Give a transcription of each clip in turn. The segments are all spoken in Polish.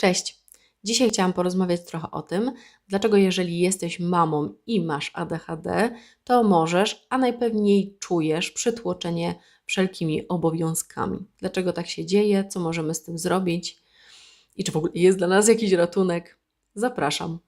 Cześć! Dzisiaj chciałam porozmawiać trochę o tym, dlaczego jeżeli jesteś mamą i masz ADHD, to możesz, a najpewniej czujesz przytłoczenie wszelkimi obowiązkami. Dlaczego tak się dzieje, co możemy z tym zrobić i czy w ogóle jest dla nas jakiś ratunek? Zapraszam.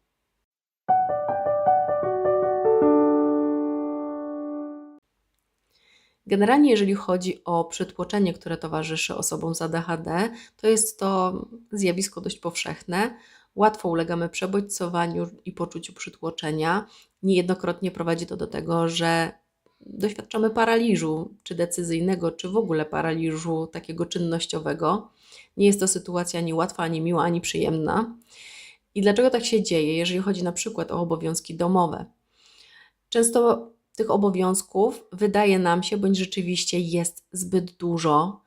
Generalnie, jeżeli chodzi o przytłoczenie, które towarzyszy osobom z ADHD, to jest to zjawisko dość powszechne. Łatwo ulegamy przebodźcowaniu i poczuciu przytłoczenia. Niejednokrotnie prowadzi to do tego, że doświadczamy paraliżu, czy decyzyjnego, czy w ogóle paraliżu takiego czynnościowego. Nie jest to sytuacja ani łatwa, ani miła, ani przyjemna. I dlaczego tak się dzieje, jeżeli chodzi na przykład o obowiązki domowe? Często tych obowiązków wydaje nam się, bądź rzeczywiście jest zbyt dużo.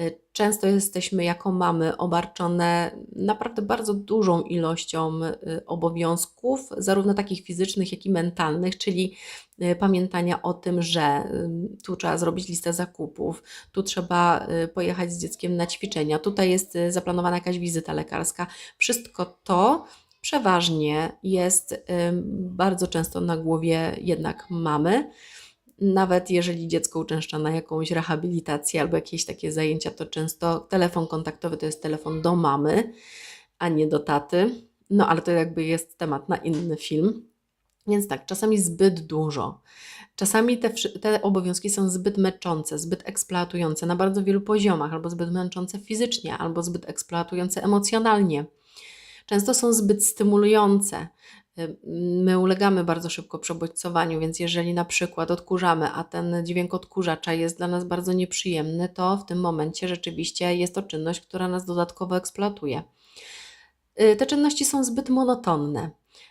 Y, Często jesteśmy jako mamy obarczone naprawdę bardzo dużą ilością y, obowiązków, zarówno takich fizycznych, jak i mentalnych, czyli y, pamiętania o tym, że tu trzeba zrobić listę zakupów, tu trzeba pojechać z dzieckiem na ćwiczenia, tutaj jest zaplanowana jakaś wizyta lekarska. Wszystko to przeważnie jest bardzo często na głowie jednak mamy. Nawet jeżeli dziecko uczęszcza na jakąś rehabilitację albo jakieś takie zajęcia, to często telefon kontaktowy to jest telefon do mamy, a nie do taty. No ale to jakby jest temat na inny film. Więc tak, czasami zbyt dużo. Czasami te, te obowiązki są zbyt męczące, zbyt eksploatujące na bardzo wielu poziomach, albo zbyt męczące fizycznie, albo zbyt eksploatujące emocjonalnie. Często są zbyt stymulujące. Y, My ulegamy bardzo szybko przebodźcowaniu, więc jeżeli na przykład odkurzamy, a ten dźwięk odkurzacza jest dla nas bardzo nieprzyjemny, to w tym momencie rzeczywiście jest to czynność, która nas dodatkowo eksploatuje. Y, Te czynności są zbyt monotonne.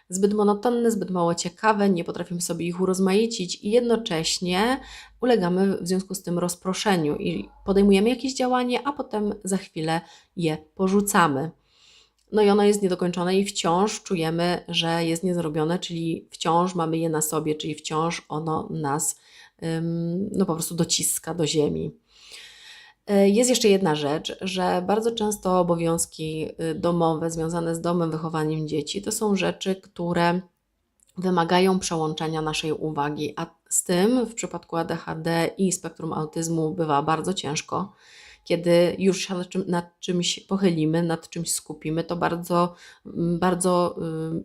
Zbyt monotonne, zbyt mało ciekawe, nie potrafimy sobie ich urozmaicić i jednocześnie ulegamy w związku z tym rozproszeniu i podejmujemy jakieś działanie, a potem za chwilę je porzucamy. No i ono jest niedokończone i wciąż czujemy, że jest niezrobione, czyli wciąż mamy je na sobie, czyli wciąż ono nas no po prostu dociska do ziemi. E, Jest jeszcze jedna rzecz, że bardzo często obowiązki y, domowe związane z domem, wychowaniem dzieci to są rzeczy, które wymagają przełączenia naszej uwagi, a z tym w przypadku ADHD i spektrum autyzmu bywa bardzo ciężko. Kiedy już się nad, czym, nad czymś pochylimy, nad czymś skupimy, to bardzo, mm, bardzo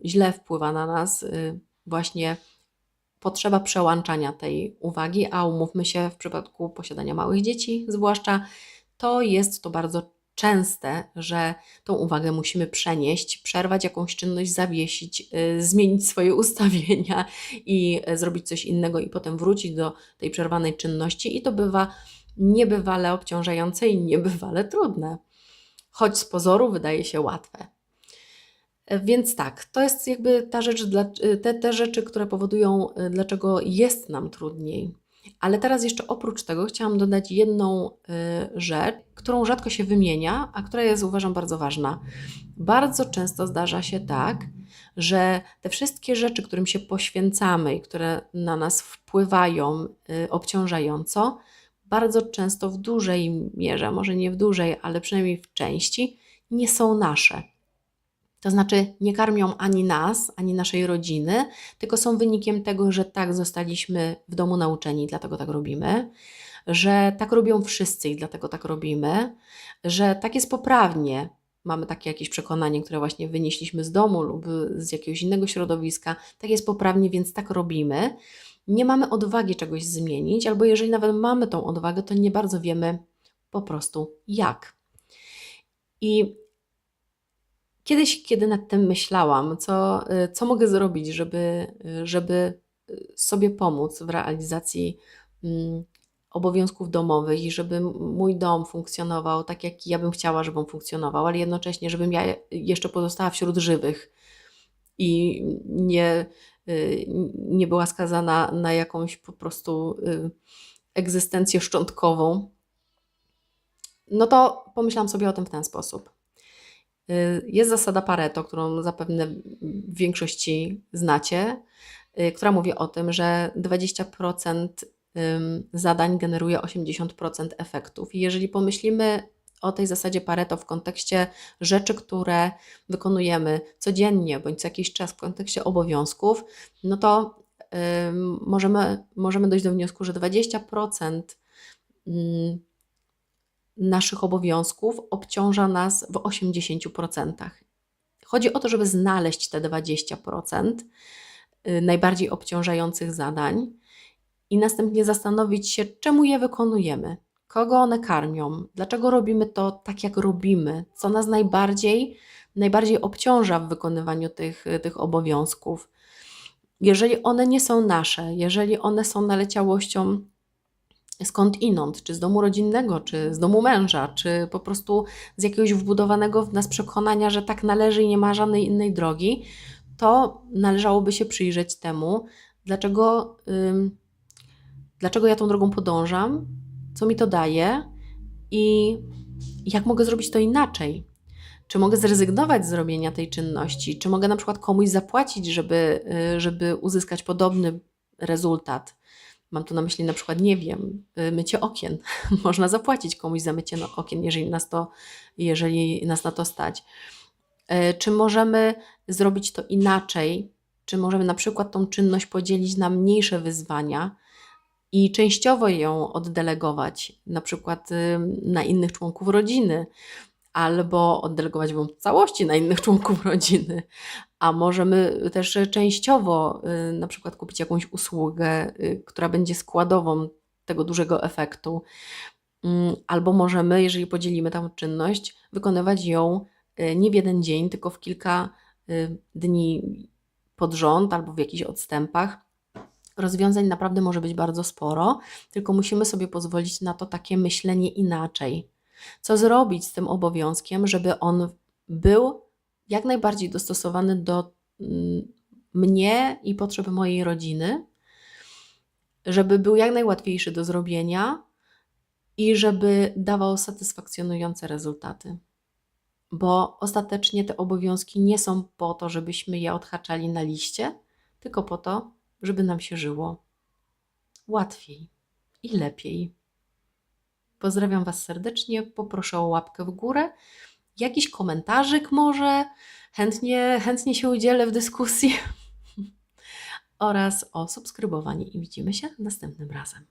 y, źle wpływa na nas y, właśnie potrzeba przełączania tej uwagi, a umówmy się, w przypadku posiadania małych dzieci, zwłaszcza, to jest to bardzo częste, że tą uwagę musimy przenieść, przerwać jakąś czynność, zawiesić, y, zmienić swoje ustawienia i y, zrobić coś innego, i potem wrócić do tej przerwanej czynności, i to bywa niebywale obciążające i niebywale trudne, choć z pozoru wydaje się łatwe. E, Więc tak, to jest jakby ta rzecz, y, te, te rzeczy, które powodują, dlaczego jest nam trudniej. Ale teraz jeszcze oprócz tego chciałam dodać jedną y, rzecz, którą rzadko się wymienia, a która jest uważam bardzo ważna. Bardzo często zdarza się tak, że te wszystkie rzeczy, którym się poświęcamy i które na nas wpływają y, obciążająco, bardzo często w dużej mierze, może nie w dużej, ale przynajmniej w części, nie są nasze. To znaczy nie karmią ani nas, ani naszej rodziny, tylko są wynikiem tego, że tak zostaliśmy w domu nauczeni, dlatego tak robimy, że tak robią wszyscy i dlatego tak robimy, że tak jest poprawnie. Mamy takie jakieś przekonanie, które właśnie wynieśliśmy z domu lub z jakiegoś innego środowiska, tak jest poprawnie, więc tak robimy. Nie mamy odwagi czegoś zmienić, albo jeżeli nawet mamy tą odwagę, to nie bardzo wiemy po prostu jak. I Kiedyś, kiedy nad tym myślałam, co, y, co mogę zrobić, żeby, y, żeby y, sobie pomóc w realizacji mm, obowiązków domowych i żeby mój dom funkcjonował tak, jak ja bym chciała, żeby on funkcjonował, ale jednocześnie, żebym ja jeszcze pozostała wśród żywych i nie, nie była skazana na jakąś po prostu egzystencję szczątkową, no to pomyślałam sobie o tym w ten sposób. Y, Jest zasada Pareto, którą zapewne w większości znacie, y, która mówi o tym, że 20% ym, zadań generuje 80% efektów. I jeżeli pomyślimy o tej zasadzie Pareto w kontekście rzeczy, które wykonujemy codziennie bądź co jakiś czas w kontekście obowiązków, no to możemy, możemy dojść do wniosku, że 20% ym, naszych obowiązków obciąża nas w 80%. Chodzi o to, żeby znaleźć te 20% y, najbardziej obciążających zadań i następnie zastanowić się, czemu je wykonujemy, kogo one karmią, dlaczego robimy to tak, jak robimy, co nas najbardziej, najbardziej obciąża w wykonywaniu tych, tych obowiązków. Jeżeli one nie są nasze, jeżeli one są naleciałością skąd inąd, czy z domu rodzinnego, czy z domu męża, czy po prostu z jakiegoś wbudowanego w nas przekonania, że tak należy i nie ma żadnej innej drogi, to należałoby się przyjrzeć temu, dlaczego, dlaczego ja tą drogą podążam, co mi to daje i jak mogę zrobić to inaczej. Czy mogę zrezygnować z zrobienia tej czynności? Czy mogę na przykład komuś zapłacić, żeby, y, żeby uzyskać podobny rezultat? Mam tu na myśli na przykład, nie wiem, y, mycie okien. Można zapłacić komuś za mycie no- okien, jeżeli nas, to, jeżeli nas na to stać. Y, Czy możemy zrobić to inaczej? Czy możemy na przykład tą czynność podzielić na mniejsze wyzwania i częściowo ją oddelegować, na przykład y, na innych członków rodziny, albo oddelegować ją w całości na innych członków rodziny, a możemy też częściowo y, na przykład kupić jakąś usługę, y, która będzie składową tego dużego efektu, Mm, albo możemy, jeżeli podzielimy tę czynność, wykonywać ją y, nie w jeden dzień, tylko w kilka dni pod rząd albo w jakichś odstępach. Rozwiązań naprawdę może być bardzo sporo, tylko musimy sobie pozwolić na to takie myślenie inaczej. Co zrobić z tym obowiązkiem, żeby on był jak najbardziej dostosowany do mm, mnie i potrzeb mojej rodziny, żeby był jak najłatwiejszy do zrobienia i żeby dawał satysfakcjonujące rezultaty. Bo ostatecznie te obowiązki nie są po to, żebyśmy je odhaczali na liście, tylko po to, żeby nam się żyło łatwiej i lepiej. Pozdrawiam Was serdecznie, poproszę o łapkę w górę, jakiś komentarzyk może, chętnie, chętnie się udzielę w dyskusji. Oraz o subskrybowanie i widzimy się następnym razem.